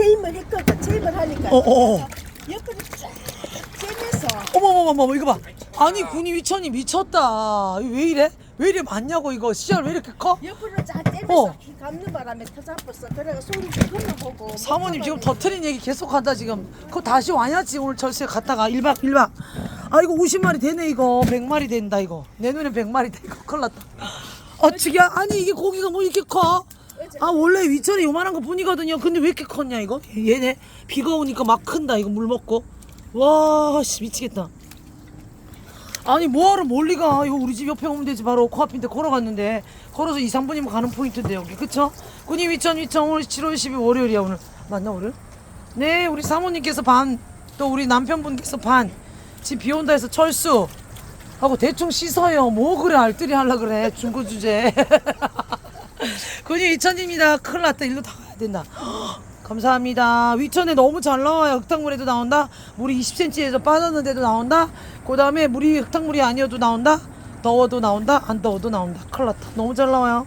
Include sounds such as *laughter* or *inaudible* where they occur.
체임을 했거든. 체임을 하니까 어어어. 옆으로 쫙 쬐면서 어머머머머 이거 봐. 아니 군이 위천이 미쳤다. 이거 왜 이래? 왜 이래 많냐고 이거 씨알 왜 이렇게 커? 옆으로 쫙 쬐면서 어. 키 감는 바람에 터잡았어. 그래가 소리 조금만 보고 사모님 지금 터트린 얘기 계속한다 지금. 그거 다시 와야지 오늘 절세 갔다가 1박 1박. 아 이거 50마리 되네 이거 100마리 된다 이거. 내 눈에 100마리 돼 이거 큰일 났다. 아 지기야 아니 이게 고기가 뭐 이렇게 커? 아 원래 위천이 요만한 거 뿐이거든요. 근데 왜 이렇게 컸냐 이거? 얘네 비가 오니까 막 큰다 이거 물 먹고. 와 씨 미치겠다. 아니 뭐하러 멀리 가 이거 우리 집 옆에 오면 되지 바로 코앞인데 걸어갔는데 걸어서 2, 3분이면 가는 포인트인데 여기 그쵸? 군이 위천 위천 오늘 7월 10일 월요일이야 오늘 맞나 월요일? 네 우리 사모님께서 반 또 우리 남편분께서 반 지금 비 온다 해서 철수 하고 대충 씻어요 뭐 그래 알뜰히 하려 그래 중고 주제 *laughs* 군이 위천입니다 큰일 났다 일로 다 가야 된다 *gasps* 감사합니다. 위천에 너무 잘 나와요. 흙탕물에도 나온다. 물이 20cm에서 빠졌는데도 나온다. 그 다음에 물이 흙탕물이 아니어도 나온다. 더워도 나온다. 안 더워도 나온다. 큰일 났다. 너무 잘 나와요.